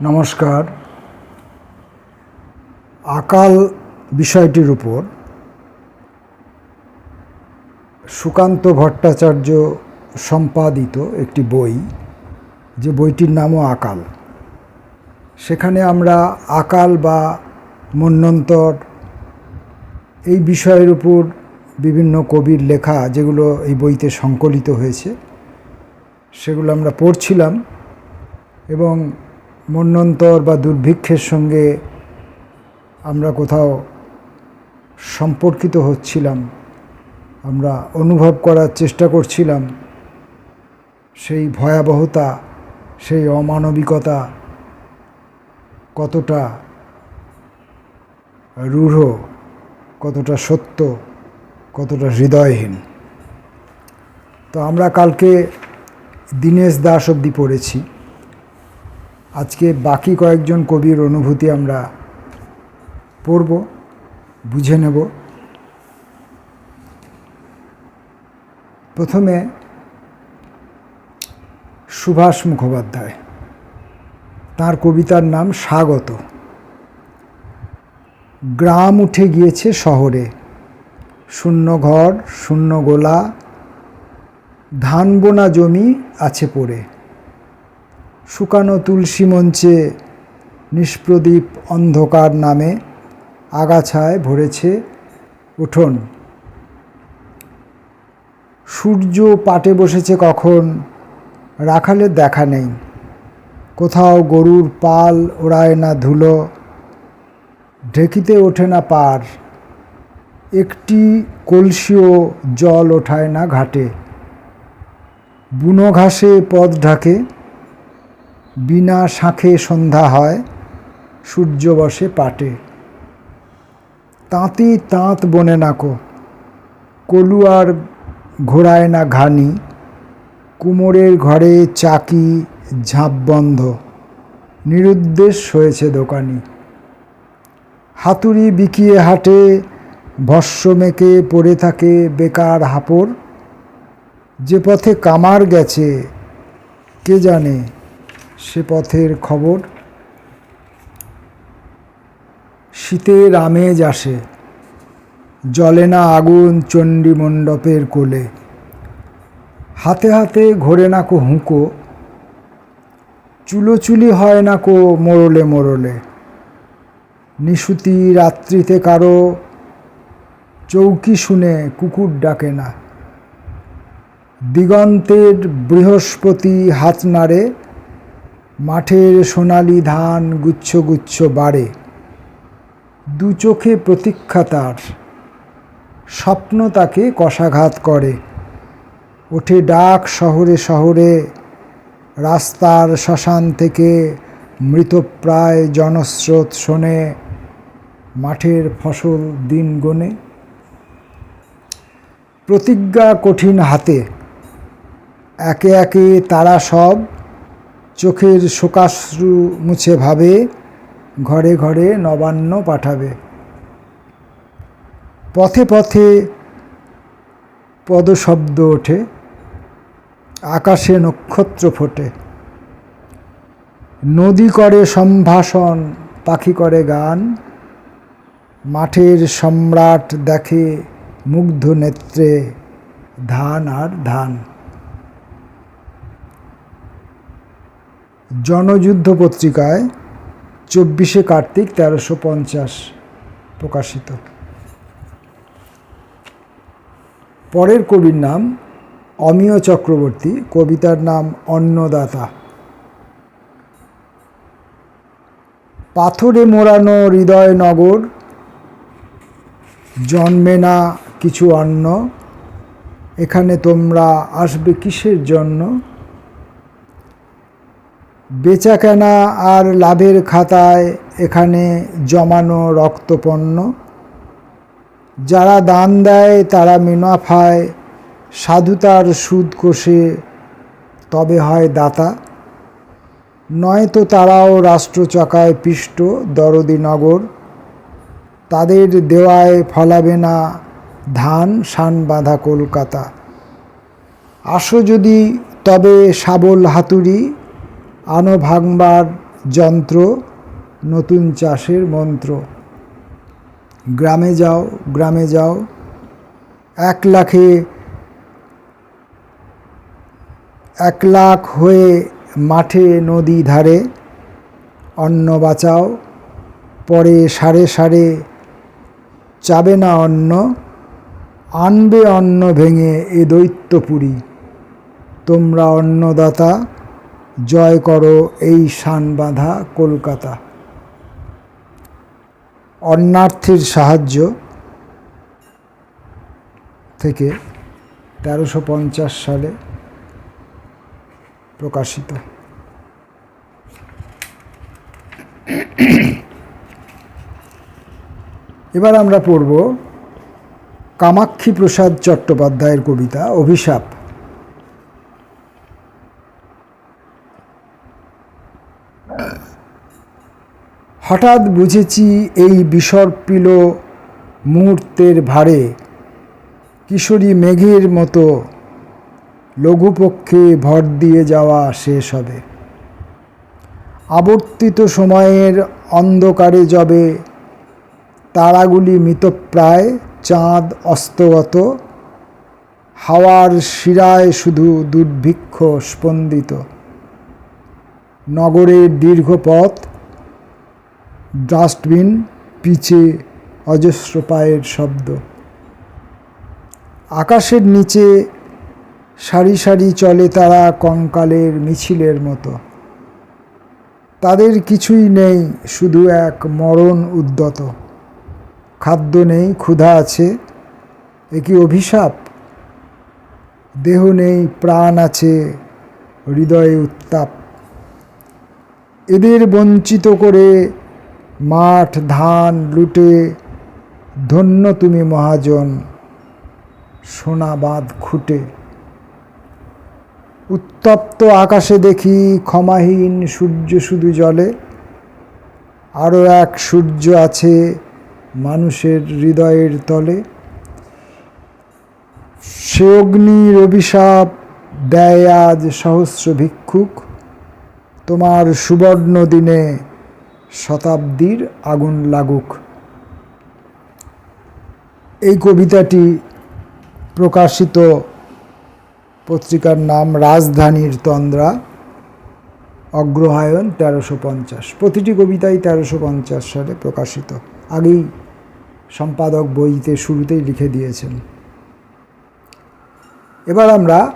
নমস্কার। আকাল বিষয়টির উপর সুকান্ত ভট্টাচার্য সম্পাদিত একটি বই, যে বইটির নামও আকাল। সেখানে আমরা আকাল বা মন্বন্তর এই বিষয়ের উপর বিভিন্ন কবির লেখা, যেগুলো এই বইতে সংকলিত হয়েছে, সেগুলো আমরা পড়ছিলাম এবং মন্বন্তর বা দুর্ভিক্ষের সঙ্গে আমরা কোথাও সম্পর্কিত হচ্ছিলাম, আমরা অনুভব করার চেষ্টা করছিলাম, সেই ভয়াবহতা, সেই অমানবিকতা কতটা রূঢ়, কতটা সত্য, কতটা হৃদয়হীন। তো আমরা কালকে দীনেশ দাস অবধি পড়েছি। আজকে বাকি কয়েকজন কবির অনুভূতি আমরা পড়ব, বুঝে নেব। প্রথমে সুভাষ মুখোপাধ্যায়, তার কবিতার নাম স্বাগত। গ্রাম উঠে গিয়েছে শহরে, শূন্য ঘর, শূন্য গোলা ধান বোনা জমি আছে পড়ে। শুকানো তুলসী মঞ্চে নিষ্প্রদীপ অন্ধকার নামে আগাছায় ভরেছে উঠোন। সূর্য পাটে বসেছে কখন রাখালের দেখা নেই। কোথাও গরুর পাল ওড়ায় না ধুলো, ঢেকিতে ওঠে না পার। একটি কলসিও জল ওঠায় না ঘাটে। বুনো ঘাসে পথ ঢাকে বিনা শাঁখে সন্ধ্যা হয়, সূর্য বসে পাটে। তাঁতি তাঁত বনে নাকো, কলুয়ার ঘোরায় না ঘানি, কুমোরের ঘরে চাকি ঝাঁপ বন্ধ, নিরুদ্দেশ হয়েছে দোকানি। হাতুড়ি বিকিয়ে হাটে, ভস্য মেকে পড়ে থাকে বেকার হাপড়। যে পথে কামার গেছে, কে জানে সে পথের খবর। শীতের আমেজ আসে জলে না আগুন চণ্ডী মণ্ডপের কোলে। হাতে হাতে ঘোরে না কো হুঁকো, চুলোচুলি হয় না কো মোড়লে মোড়লে। নিশুতি রাত্রিতে কারও চৌকি শুনে কুকুর ডাকে না। দিগন্তের বৃহস্পতি হাত নাড়ে মাঠের সোনালি ধান গুচ্ছ গুচ্ছ বাড়ে। দু চোখে প্রতীক্ষা তার, স্বপ্ন তাকে কষাঘাত করে। ওঠে ডাক শহরে শহরে, রাস্তার শ্মশান থেকে মৃতপ্রায় জনস্রোত শোনে, মাঠের ফসল দিন গনে। প্রতিজ্ঞা কঠিন হাতে, একে একে তারা সব চোখের শোকাশ্রু মুছে ভাবে, ঘরে ঘরে নবান্ন পাঠাবে। পথে পথে পদশব্দ ওঠে, আকাশে নক্ষত্র ফোটে। নদী করে সম্ভাষণ, পাখি করে গান। মাঠের সম্রাট দেখে মুগ্ধ নেত্রে ধান আর ধান। জনযুদ্ধ পত্রিকায় চব্বিশে কার্তিক তেরোশো পঞ্চাশ প্রকাশিত। পরের কবির নাম অমিয় চক্রবর্তী, কবিতার নাম অন্নদাতা। পাথরে মোড়ানো হৃদয় নগর, জন্মে না কিছু অন্ন, এখানে তোমরা আসবে কিসের জন্য? বেচাকেনা আর লাভের খাতায় এখানে জমানো রক্তপণ্য। যারা দান দেয়, তারা মুনাফায়। সাধুতার সুদ কষে, তবে হয় দাতা। নয়তো তারাও রাষ্ট্রচাকায় পিষ্ট, দরদি নগর। তাদের দেওয়ায় ফলাবে না ধান শান বাঁধা কলকাতা। আসো যদি তবে শাবল হাতুড়ি। আনো ভাঙবার যন্ত্র, নতুন চাষের মন্ত্র। গ্রামে যাও গ্রামে যাও। এক লাখে, এক লাখ হয়ে মাঠে নদী ধারে। অন্ন বাঁচাও, পরে সারে সারে চাবে না অন্ন, আনবে অন্ন ভেঙে এ দৈত্যপুরী। তোমরা অন্নদাতা জয় করো এই শান বাঁধা কলকাতা। অন্নার্থীর সাহায্য থেকে তেরোশো পঞ্চাশ সালে প্রকাশিত। এবার আমরা পড়ব কামাক্ষী প্রসাদ চট্টোপাধ্যায়ের কবিতা অভিশাপ। হঠাৎ বুঝেছি এই বিসর্পিল মুহূর্তের ভারে কিশোরী মেঘের মতো লঘুপক্ষে ভর দিয়ে যাওয়া শেষ হবে। আবর্তিত সময়ের অন্ধকারে যবে তারাগুলি মৃতপ্রায়, চাঁদ অস্তগত, হাওয়ার শিরায় শুধু দুর্ভিক্ষ স্পন্দিত। নগরের দীর্ঘ পথ ডাস্টবিন, পিছে অজস্র পায়ের শব্দ। আকাশের নিচে সারি সারি চলে তারা কঙ্কালের মিছিলের মতো। তাদের কিছুই নেই, শুধু এক মরণ উদ্যত। খাদ্য নেই, ক্ষুধা আছে, এ কি অভিশাপ? দেহ নেই, প্রাণ আছে, হৃদয়ে উত্তাপ। এদের বঞ্চিত করে মাঠ, ধান, লুটে, ধন্য তুমি মহাজন সোনা বাঁধ খুঁটে। উত্তপ্ত আকাশে দেখি ক্ষমাহীন সূর্য শুধু জলে। আরও এক সূর্য আছে মানুষের হৃদয়ের তলে। সে অগ্নির অভিশাপ দেয় আজ সহস্র ভিক্ষুক। তোমার সুবর্ণ দিনে শতাব্দীর আগুন লাগুক। এই কবিতাটি প্রকাশিত পত্রিকার নাম রাজধানীর তন্দ্রা, অগ্রহায়ণ তেরোশো পঞ্চাশ। প্রতিটি কবিতাই তেরোশো পঞ্চাশ সালে প্রকাশিত। আগেই সম্পাদক বইতে শুরুতেই লিখে দিয়েছেন। এবার আমরা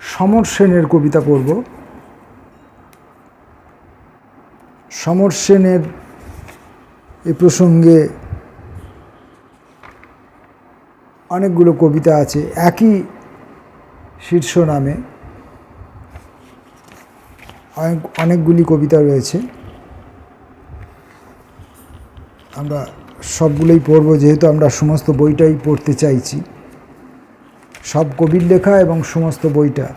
সমর সেনের কবিতা পড়ব। সমর সেনের এ প্রসঙ্গে অনেকগুলো কবিতা আছে, একই শীর্ষ নামে। অনেক, অনেকগুলি কবিতা রয়েছে। আমরা সবগুলোই পড়ব, যেহেতু আমরা সমস্ত বইটাই পড়তে চাইছি। সব কবির লেখা এবং সমস্ত বইটা।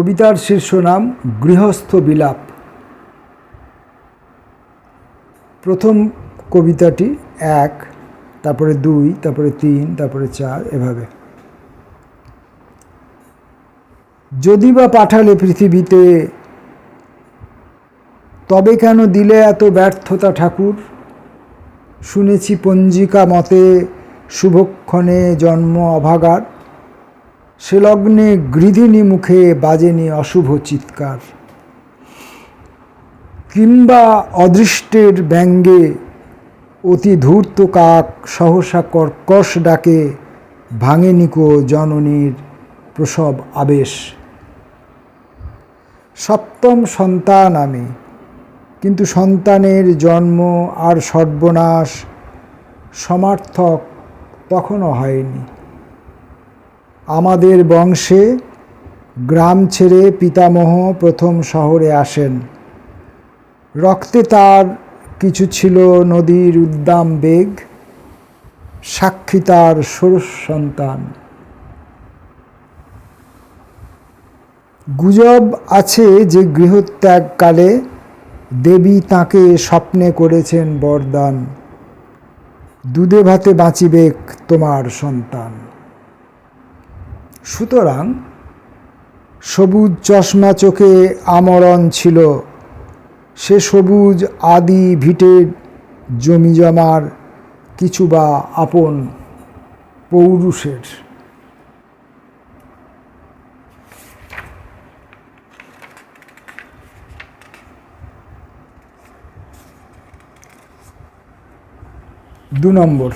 কবিতার শীর্ষ নাম গৃহস্থ বিলাপ। প্রথম কবিতাটি এক, তারপরে দুই, তারপরে তিন, তারপরে চার, এভাবে। যদি বা পাঠালে পৃথিবীতে, তবে কেন দিলে এত ব্যর্থতা ঠাকুর? শুনেছি পঞ্জিকা মতে, শুভক্ষণে জন্ম অভাগার। সে লগ্নে গৃধিনী মুখে বাজেনি অশুভ চিৎকার। কিংবা অদৃষ্টের ব্যঙ্গে অতি ধূর্ত কাক সহসা কর্কশ ডাকে ভাঙেনিকো জননীর প্রসব আবেশ। সপ্তম সন্তান আমি, কিন্তু সন্তানের জন্ম আর সর্বনাশ সমার্থক তখনও হয়নি। আমাদের বংশে গ্রাম ছেড়ে পিতামহ প্রথম শহরে আসেন। রক্তে তার কিছু ছিল নদীর উদ্দাম বেগ, সাক্ষী তার সন্তান। গুজব আছে যে গৃহত্যাগকালে দেবী তাকে স্বপ্নে করেছেন বরদান। দুধে ভাতে বাঁচিবেক তোমার সন্তান। সুতরাং সবুজ চশমা চোখে আমরণ ছিল। সে সবুজ আদি ভিটের জমি জমার কিছু বা আপন পৌরুষের। দু নম্বর।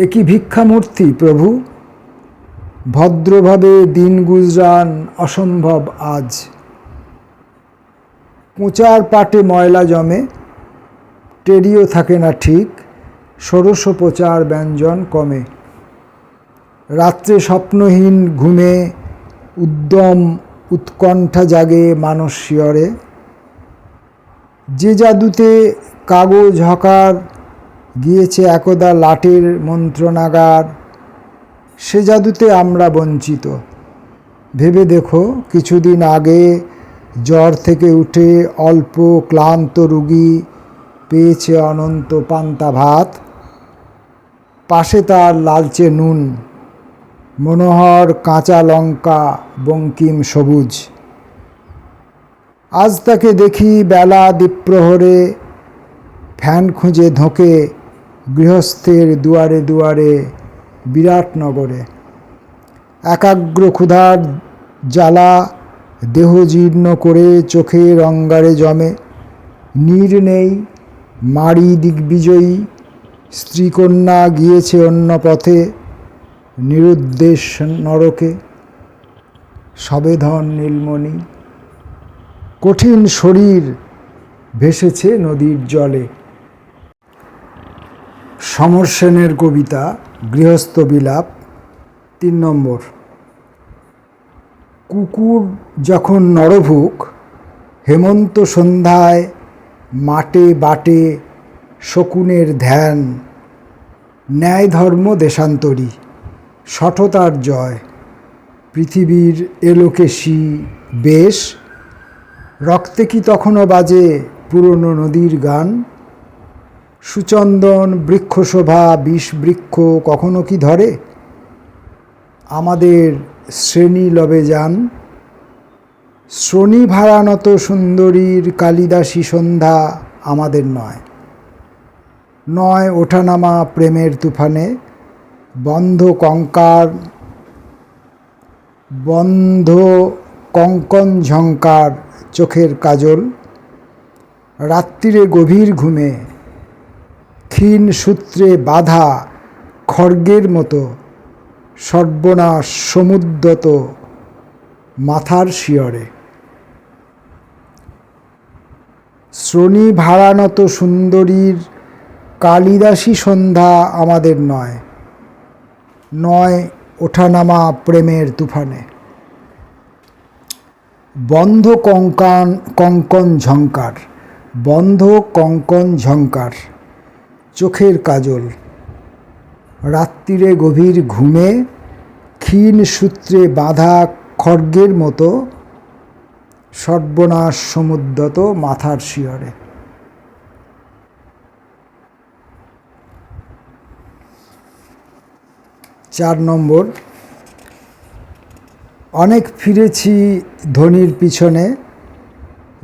একই ভিক্ষামূর্তি, প্রভু। ভদ্রভাবে দিন গুজরান অসম্ভব আজ। কোঁচার পাটে ময়লা জমে টেরিও থাকে না ঠিক, ষোড়শ প্রচার ব্যঞ্জন কমে। রাত্রে স্বপ্নহীন ঘুমে, উদ্যম উৎকণ্ঠা জাগে মানস শিয়রে। যে জাদুতে কাগজ হকার গিয়েছে একদা লাঠির মন্ত্রণাগার। সে জাদুতে আমরা বঞ্চিত। ভেবে দেখো, কিছুদিন আগে জ্বর থেকে উঠে অল্প ক্লান্ত রুগী পেয়েছে অনন্ত পান্তা ভাত। পাশে তার লালচে নুন, মনোহর কাঁচা লঙ্কা, বঙ্কিম সবুজ। আজ তাকে দেখি বেলা দ্বীপ্রহরে ফ্যান খুঁজে ধোঁকে গৃহস্থের দুয়ারে দুয়ারে বিরাটনগরে একাগ্র ক্ষুধার জ্বালা দেহ জীর্ণ করে চোখের অঙ্গারে জমে। নীর নেই মারি দিগ্বিজয়ী, স্ত্রীকন্যা গিয়েছে অন্য পথে, নিরুদ্দেশ নরকে। সবেধন নীলমণি, কঠিন শরীর ভেসেছে নদীর জলে। সমর সেনের কবিতা, গৃহস্থ বিলাপ, তিন নম্বর। কুকুর যখন নরভুক হেমন্ত সন্ধ্যায় মাটে বাটে শকুনের ধ্যান, ন্যায় ধর্ম দেশান্তরী, সঠতার জয়, পৃথিবীর এলোকেশি বেশ, রক্তে কি তখনও বাজে পুরনো নদীর গান? সুচন্দন বৃক্ষশোভা, বিষ বৃক্ষ কখনো কি ধরে? আমাদের শ্রেণি লবে যান। শ্রোণী ভাড়ানত সুন্দরীর কালিদাসী সন্ধ্যা আমাদের নয়। নয় ওঠানামা প্রেমের তুফানে, বন্ধ কঙ্কার, বন্ধ কঙ্কন ঝঙ্কার চোখের কাজল। রাত্রিরে গভীর ঘুমে ক্ষীণ সূত্রে বাধা খড়গের মতো সর্বনাশ সমুদ্রত মাথার শিয়রে। শ্রোণী ভাড়ানত সুন্দরীর কালিদাসী সন্ধ্যা আমাদের নয় নয় ওঠানামা প্রেমের তুফানে। বন্ধ কঙ্কান, কঙ্কন ঝঙ্কার, বন্ধ কঙ্কন ঝঙ্কার। চোখের কাজল। রাত্রিরে গভীর ঘুমে, ক্ষীণ সূত্রে বাঁধা খড়গের মতো, সর্বনাশ সমুদ্রত মাথার শিয়রে। চার নম্বর, অনেক ফিরেছি ধনির পিছনে,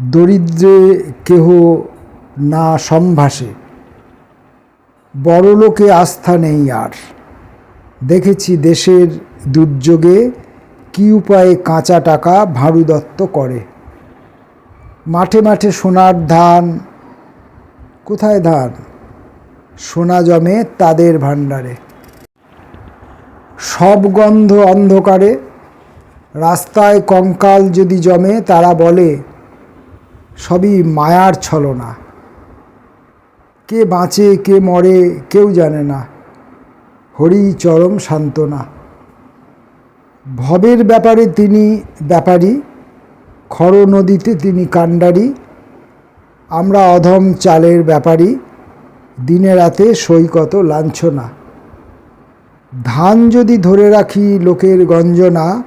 দরিদ্রে কেহ না সম্ভাসে বড়লোকে আস্থা নেই আর। দেখেছি দেশের দুর্যোগে কী উপায়ে কাঁচা টাকা ভাঁড়ু দত্ত করে। মাঠে মাঠে সোনার ধান, কোথায় ধান? সোনা জমে তাদের ভাণ্ডারে। সব গন্ধ অন্ধকারে, রাস্তায় কঙ্কাল যদি জমে তারা বলে, সবই মায়ার ছলনা। কে বাঁচে, কে মরে, কেউ জানে না। হরি চরম সান্ত্বনা। ভবের ব্যাপারে তিনি ব্যাপারী খর নদীতে তিনি কাণ্ডারি, আমরা অধম চালের ব্যাপারী, দিনে রাতে সৈকত লাঞ্ছনা। ধান যদি ধরে রাখি লোকের গঞ্জনা,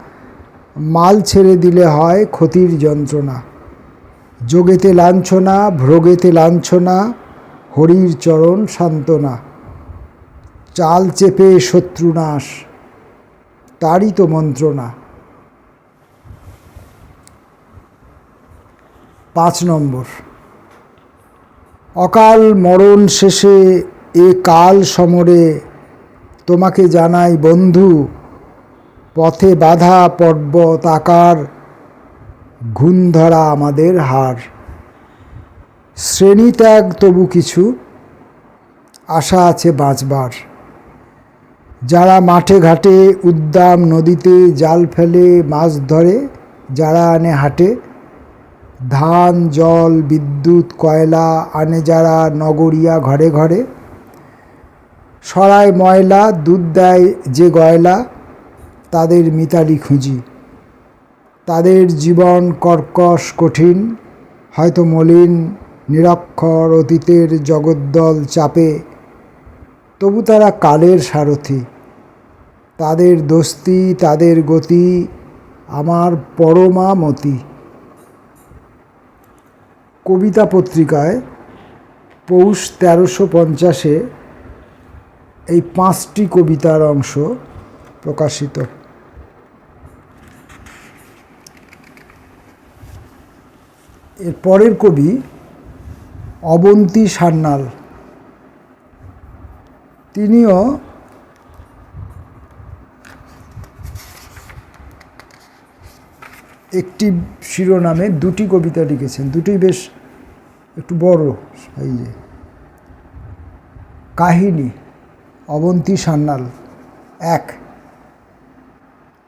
মাল ছেড়ে দিলে হয় ক্ষতির যন্ত্রণা। যোগেতে লাঞ্ছনা ভ্রগেতে লাঞ্ছনা হরির চরণ সান্ত্বনা। চাল চেপে শত্রুনাশ, তারই তো মন্ত্রণা। পাঁচ নম্বর, অকাল মরণ শেষে এ কাল সমরে তোমাকে জানাই বন্ধু, পথে বাধা পর্বত আকার ঘুণ ধরা আমাদের হার। শ্রেণি ত্যাগ তবু কিছু, আশা আছে বাঁচবার। যারা মাঠে ঘাটে উদ্দাম নদীতে জাল ফেলে মাছ ধরে, যারা আনে হাটে, ধান, জল, বিদ্যুৎ, কয়লা আনে যারা নগরিয়া ঘরে ঘরে, সরায় ময়লা, দুধ দেয় যে গয়লা, তাদের মিতালি খুঁজি। তাদের জীবন কর্কশ, কঠিন, হয়তো মলিন নিরক্ষর অতীতের জগদ্দল চাপে। তবু তারা কালের সারথি। তাদের দোস্তি, তাদের গতি আমার পরমা মতি কবিতা পত্রিকায় পৌষ তেরোশো পঞ্চাশে এই পাঁচটি কবিতার অংশ প্রকাশিত। এর পরের কবি অবন্তী সান্যাল। তিনিও একটি শিরোনামে দুটি কবিতা লিখেছেন। দুটি বেশ একটু বড় সাইজে কাহিনী, অবন্তী সান্যাল। এক,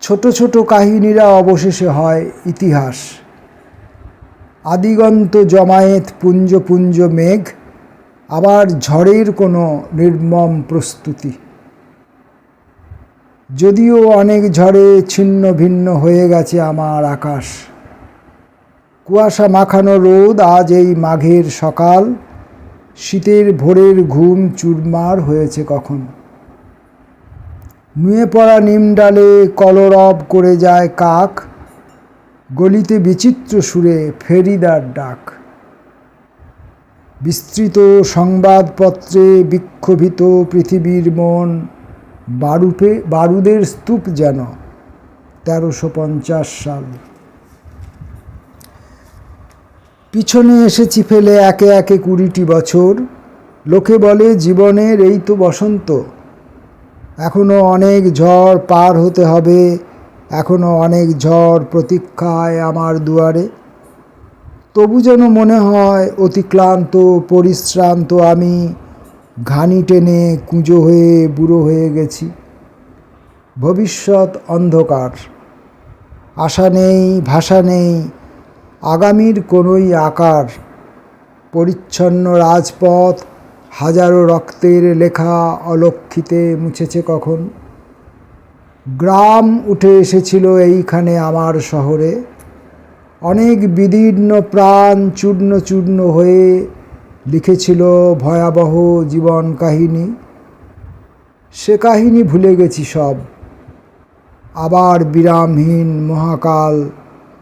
ছোট ছোট কাহিনীরা অবশেষে হয় ইতিহাস। আদিগন্ত জমায়েত পুঞ্জ পুঞ্জ মেঘ, আবার ঝড়ের কোনো নির্মম প্রস্তুতি। যদিও অনেক ঝড়ে ছিন্ন ভিন্ন হয়ে গেছে আমার আকাশ। কুয়াশা মাখানো রোদ আজ এই মাঘের সকাল, শীতের ভোরের ঘুম চুরমার হয়েছে কখন। নুয়ে পড়া নিম ডালে কলরব করে যায় কাক গলিতে বিচিত্র সুরে ফেরিদার ডাক। বিস্তৃত সংবাদপত্রে বিক্ষোভিত পৃথিবীর মন, বারুপে, বারুদের স্তূপ যেন তেরোশো পঞ্চাশ সাল। পিছনে এসেছি ফেলে একে একে কুড়িটি বছর। লোকে বলে জীবনের এই তো বসন্ত। এখনও অনেক ঝড় পার হতে হবে। এখনও অনেক ঝড় প্রতীক্ষায় আমার দুয়ারে। তবু যেন মনে হয় অতিক্লান্ত, পরিশ্রান্ত আমি ঘানি টেনে কুঁজো হয়ে বুড়ো হয়ে গেছি। ভবিষ্যৎ অন্ধকার, আশা নেই, ভাষা নেই, আগামীর কোনোই আকার, পরিচ্ছন্ন রাজপথ, হাজারো রক্তের লেখা অলক্ষিতে মুছেছে কখন। গ্রাম উঠে এসেছিল এইখানে আমার শহরে। অনেক বিদীর্ণ প্রাণ চূর্ণ চূর্ণ হয়ে লিখেছিল ভয়াবহ জীবন কাহিনী। সে কাহিনী ভুলে গেছি সব। আবার বিরামহীন মহাকাল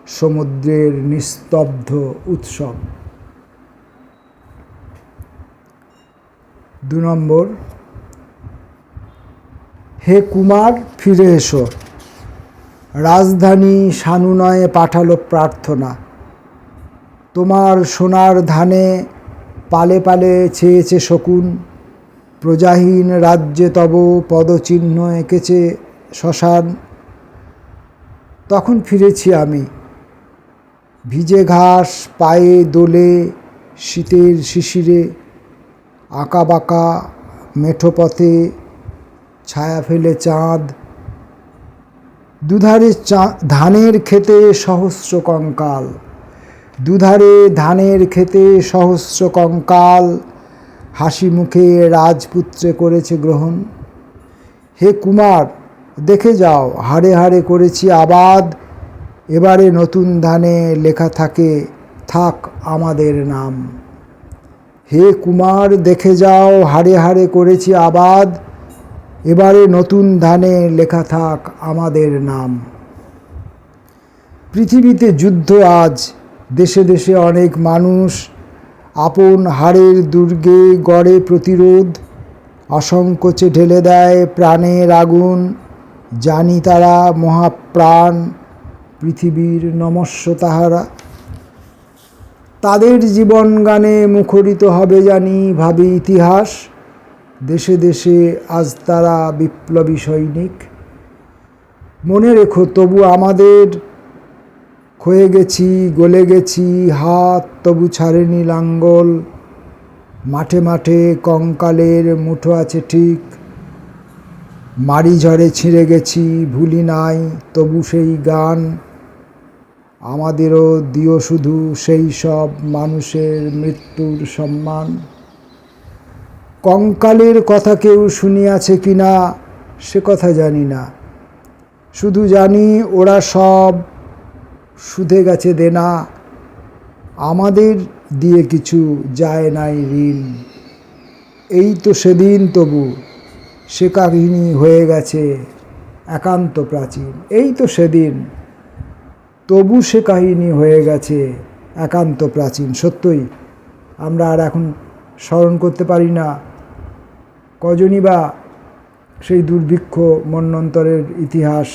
সমুদ্রের নিস্তব্ধ উৎসব। দু নম্বর হে কুমার, ফিরে এসো। রাজধানী সানুনয়ে পাঠালো প্রার্থনা। তোমার সোনার ধানে পালে পালে ছেয়েছে শকুন। প্রজাহীন রাজ্যে তব পদচিহ্ন এঁকেছে শ্মশান। তখন ফিরেছি আমি। ভিজে ঘাস, পায়ে দোলে, শীতের শিশিরে, আঁকা বাঁকা মেঠো পথে ছায়া ফেলে চাঁদ। দুধারে ধানের খেতে সহস্র কঙ্কাল। দুধারে ধানের খেতে সহস্র কঙ্কাল। হাসি মুখে রাজপুত্রে করেছে গ্রহণ। হে কুমার, দেখে যাও, হাড়ে হাড়ে করেছি আবাদ। এবারে নতুন ধানে লেখা থাকে, থাক আমাদের নাম। হে কুমার, দেখে যাও, হাড়ে হাড়ে করেছি আবাদ। এবারে নতুন ধানে লেখা থাক আমাদের নাম। পৃথিবীতে যুদ্ধ আজ, দেশে দেশে অনেক মানুষ আপন হাড়ের দুর্গে গড়ে প্রতিরোধ, অসংকোচে ঢেলে দেয় প্রাণের আগুন, জানি তারা মহাপ্রাণ, পৃথিবীর নমস্য তাহারা। তাদের জীবন গানে মুখরিত হবে জানি ভাবি ইতিহাস দেশে দেশে আজ তারা বিপ্লবী সৈনিক। মনে রেখো, তবু আমাদের ক্ষয়ে গেছি, গলে গেছি, হাত তবু ছাড়েনি লাঙ্গল। মাঠে মাঠে কঙ্কালের মুঠো আছে ঠিক। মারি ঝড়ে ছিঁড়ে গেছি, ভুলি নাই, তবু সেই গান। আমাদেরও দিও শুধু সেই সব মানুষের মৃত্যুর সম্মান। কঙ্কালের কথা কেউ শুনিয়াছে কি না, সে কথা জানি না। শুধু জানি ওরা সব সুধে গেছে দেনা, আমাদের দিয়ে কিছু যায় নাই ঋণ। এই তো সেদিন তবু সে কাহিনী হয়ে গেছে একান্ত প্রাচীন। এই তো সেদিন তবু সে কাহিনী হয়ে গেছে একান্ত প্রাচীন। সত্যই আমরা আর এখন স্মরণ করতে পারি না। কজনই বা সেই দুর্ভিক্ষ মন্বন্তরের ইতিহাস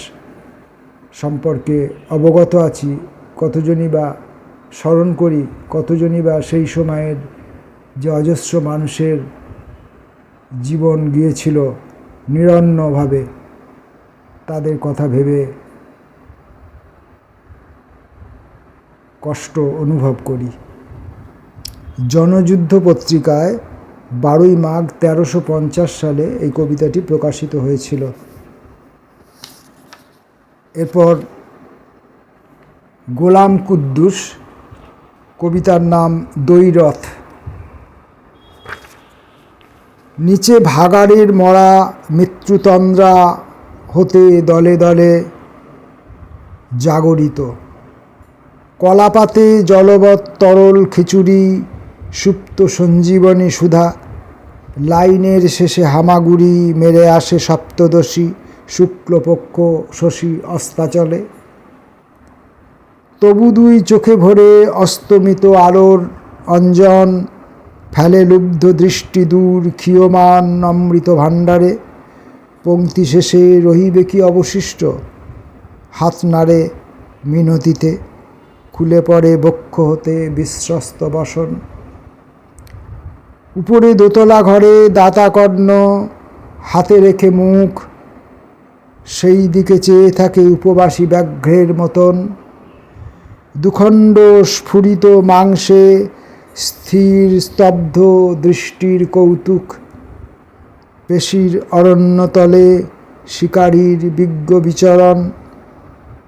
সম্পর্কে অবগত আছি, কতজনই বা স্মরণ করি, কতজনই বা সেই সময়ের যে অজস্র মানুষের জীবন গিয়েছিল নিরন্নভাবে, তাদের কথা ভেবে কষ্ট অনুভব করি। জনযুদ্ধ পত্রিকায় বারোই মাঘ তেরোশো পঞ্চাশ সালে এই কবিতাটি প্রকাশিত হয়েছিল। এরপর গোলাম কুদ্দুস, কবিতার নাম দৈরথ। নিচে ভাগাড়ের মরা মৃত্যুতন্দ্রা হতে দলে দলে জাগরিত। কলাপাতে জলবৎ তরল খিচুড়ি সুপ্ত সঞ্জীবনী সুধা। লাইনের শেষে হামাগুড়ি মেরে আসে সপ্তদশী, শুক্লপক্ষ, শশী, অস্তাচলে। তবু দুই চোখে ভরে অস্তমিত আলোর অঞ্জন, ফেলে লুব্ধ দৃষ্টি দূর ক্ষীয়মান অমৃত ভাণ্ডারে। পংক্তি শেষে রহিবে কি অবশিষ্ট? হাত নাড়ে মিনতিতে, খুলে পড়ে বক্ষ হতে বিশ্বস্ত বসন। উপরে দোতলা ঘরে দাতা কর্ণ হাতে রেখে মুখ, সেই দিকে চেয়ে থাকে উপবাসী ব্যাঘ্রের মতন। দুখণ্ড স্ফুরিত মাংসে স্থির স্তব্ধ দৃষ্টির কৌতুক, পেশির অরণ্যতলে শিকারীর বিজ্ঞ বিচরণ,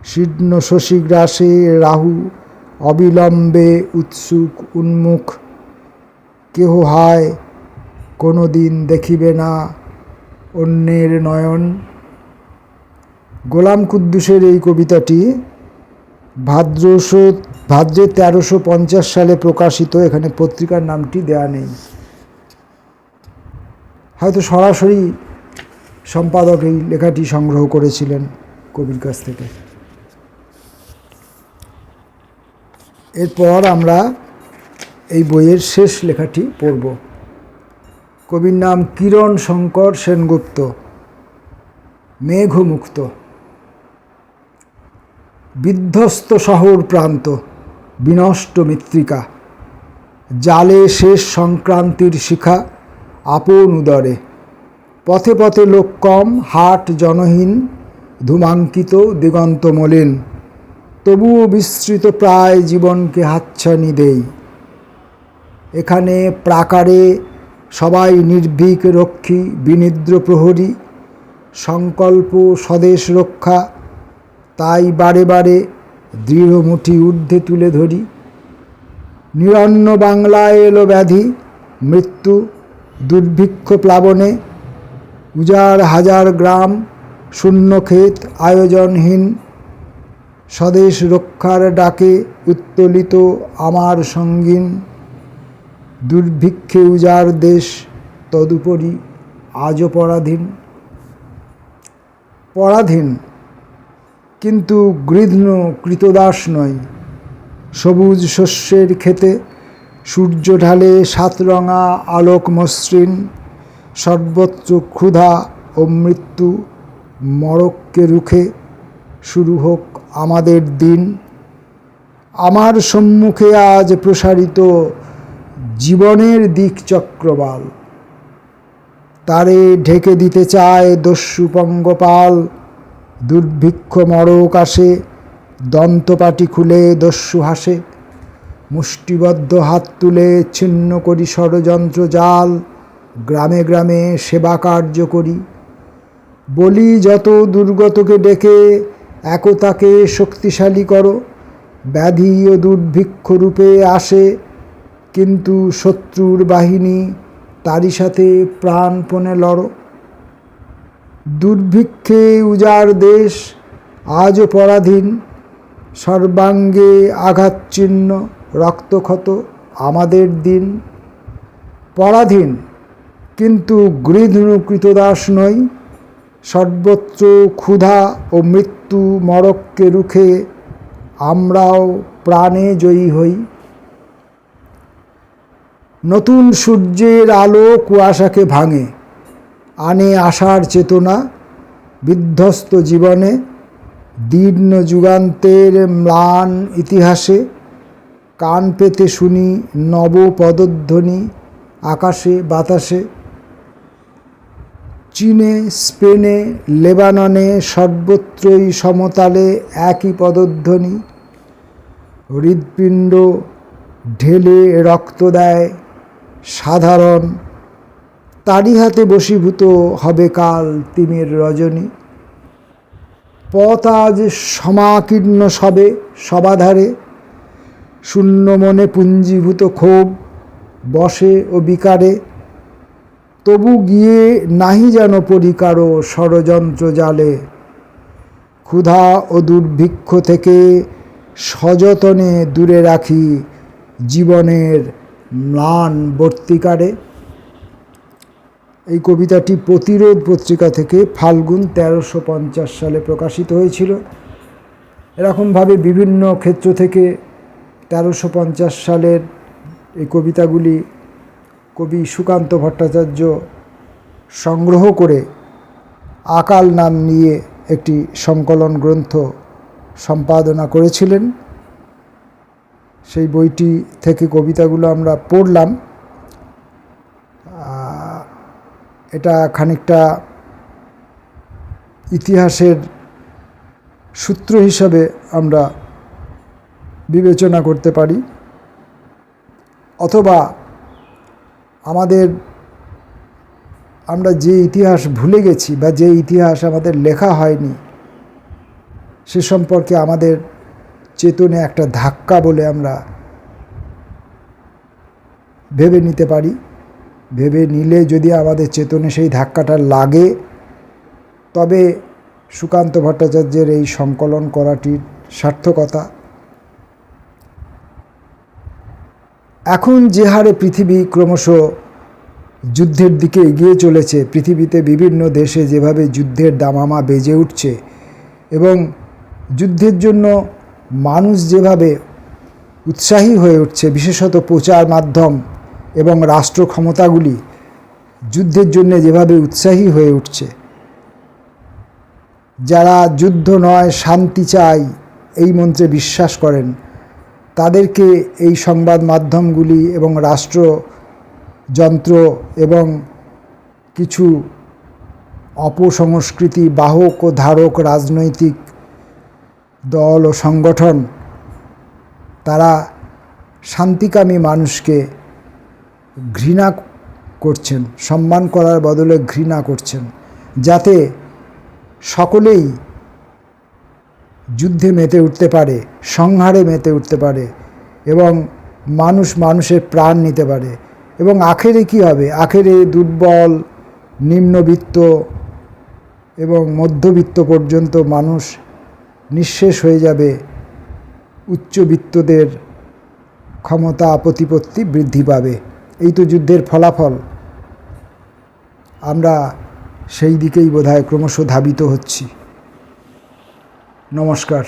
শীর্ণ শশীগ্রাসে রাহু অবিলম্বে উৎসুক উন্মুখ। কেহ হায় কোনো দিন দেখিবে না অন্যের নয়ন। গোলাম কুদ্দুসের এই কবিতাটি ভাদ্রশো, ভাদ্রে তেরোশো পঞ্চাশ সালে প্রকাশিত, এখানে পত্রিকার নামটি দেয়া নেই। হয়তো সরাসরি সম্পাদক এই লেখাটি সংগ্রহ করেছিলেন কবির কাছ থেকে। এরপর আমরা এই বইয়ের শেষ লেখাটি পড়ব। কবির নাম কিরণ শঙ্কর সেনগুপ্ত। মেঘমুক্ত। বিধ্বস্ত শহর প্রান্ত। বিনষ্ট মৃত্তিকা। জালে শেষ সংক্রান্তির শিখা আপন উদরে। পথে পথে লোক কম, হাট জনহীন, ধূমাঙ্কিত দিগন্ত মলিন। তবুও বিস্তৃত প্রায় জীবনকে হাতছানি দেই। এখানে প্রাকারে সবাই নির্ভীক রক্ষী, বিনিদ্র প্রহরী, সংকল্প স্বদেশ রক্ষা, তাই বারে বারে দৃঢ় মুঠি ঊর্ধ্বে তুলে ধরি। নিরন্ন বাংলায় এলো ব্যাধি, মৃত্যু, দুর্ভিক্ষ প্লাবনে উজার হাজার গ্রাম, শূন্য ক্ষেত, আয়োজনহীন, স্বদেশ রক্ষার ডাকে উত্তোলিত আমার সঙ্গীন। দুর্ভিক্ষে উজার দেশ তদুপরি আজও পরাধীন। পরাধীন, কিন্তু গৃধ্ন কৃতদাস নয়। সবুজ শস্যের ক্ষেতে সূর্য ঢালে সাতরঙা আলোক মসৃণ, সর্বত্র ক্ষুধা ও মৃত্যু মরককে রুখে শুরু হোক আমাদের দিন। আমার সম্মুখে আজ প্রসারিত জীবনের দিক চক্রবাল তারে ঢেকে দিতে চায় দস্যু পঙ্গপাল। দুর্ভিক্ষ মরক আসে, দন্তপাটি খুলে দস্যু হাসে। মুষ্টিবদ্ধ হাত তুলে ছিন্ন করি ষড়যন্ত্র জাল, গ্রামে গ্রামে সেবা কার্য করি। বলি, যত দুর্গতকে ডেকে, একতাকে শক্তিশালী করো। ব্যাধি ও দুর্ভিক্ষ রূপে আসে কিন্তু শত্রুর বাহিনী তারই সাথে প্রাণপণে লড়ো। দুর্ভিক্ষে উজাড় দেশ আজও পরাধীন, সর্বাঙ্গে আঘাতচিহ্ন রক্তক্ষত আমাদের দিন। পরাধীন, কিন্তু গৃধনু কৃতদাস নই, সর্বত্র ক্ষুধা ও মৃত্যু মরককে রুখে আমরাও প্রাণে জয়ী হই। নতুন সূর্যের আলো কুয়াশাকে ভাঙে, আনে আশার চেতনা, বিধ্বস্ত জীবনে, দীর্ণ যুগান্তের ম্লান ইতিহাসে, কান পেতে শুনি নব পদধ্বনি আকাশে বাতাসে। চীনে, স্পেনে, লেবাননে সর্বত্রই সমতালে একই পদধ্বনি। হৃৎপিণ্ড ঢেলে রক্ত দেয় সাধারণ, তারই হাতে বশীভূত হবে কাল তিমির রজনী। পথ আজ সমাকীর্ণ সবে, সবাধারে, শূন্য মনে পুঞ্জীভূত ক্ষোভ, বসে ও বিকারে। তবু গিয়ে নাহি যেন পরিকারো ষড়যন্ত্র জালে। ক্ষুধা ও দুর্ভিক্ষ থেকে সযতনে দূরে রাখি জীবনের ম্লান বর্তিকারে। এই কবিতাটি প্রতিরোধ পত্রিকা থেকে ফাল্গুন তেরোশো পঞ্চাশ সালে প্রকাশিত হয়েছিল। এরকমভাবে বিভিন্ন ক্ষেত্র থেকে তেরোশো পঞ্চাশ সালের এই কবিতাগুলি কবি সুকান্ত ভট্টাচার্য সংগ্রহ করে আকাল নাম নিয়ে একটি সংকলন গ্রন্থ সম্পাদনা করেছিলেন। সেই বইটি থেকে কবিতাগুলো আমরা পড়লাম। এটা খানিকটা ইতিহাসের সূত্র হিসাবে আমরা বিবেচনা করতে পারি। অথবা আমাদের আমরা যে ইতিহাস ভুলে গেছি বা যে ইতিহাস আমাদের লেখা হয়নি, সে সম্পর্কে আমাদের চেতনে একটা ধাক্কা বলে আমরা ভেবে নিতে পারি। ভেবে নিলে যদি আমাদের চেতনে সেই ধাক্কাটা লাগে, তবে সুকান্ত ভট্টাচার্যের এই সংকলন করাটির সার্থকতা। এখন যে হারে পৃথিবী ক্রমশ যুদ্ধের দিকে এগিয়ে চলেছে, পৃথিবীতে বিভিন্ন দেশে যেভাবে যুদ্ধের দামামা বেজে উঠছে এবং যুদ্ধের জন্য মানুষ যেভাবে উৎসাহী হয়ে উঠছে, বিশেষত প্রচার মাধ্যম এবং রাষ্ট্র ক্ষমতাগুলি যুদ্ধের জন্য যেভাবে উৎসাহী হয়ে উঠছে, যারা যুদ্ধ নয়, শান্তি চাই এই মন্ত্রে বিশ্বাস করেন, তাদেরকে এই সংবাদ মাধ্যমগুলি এবং রাষ্ট্র যন্ত্র এবং কিছু অপসংস্কৃতি বাহক ও ধারক রাজনৈতিক দল ও সংগঠন, তারা শান্তিকামী মানুষকে ঘৃণা করছেন, সম্মান করার বদলে ঘৃণা করছেন, যাতে সকলেই যুদ্ধে মেতে উঠতে পারে, সংহারে মেতে উঠতে পারে এবং মানুষ মানুষের প্রাণ নিতে পারে। এবং আখেরে কি হবে? আখেরে দুর্বল, নিম্নবিত্ত এবং মধ্যবিত্ত পর্যন্ত মানুষ নিঃশেষ হয়ে যাবে। উচ্চবিত্তদের ক্ষমতা, প্রতিপত্তি বৃদ্ধি পাবে। এই তো যুদ্ধের ফলাফল। আমরা সেই দিকেই বোধহয় ক্রমশ ধাবিত হচ্ছি। নমস্কার।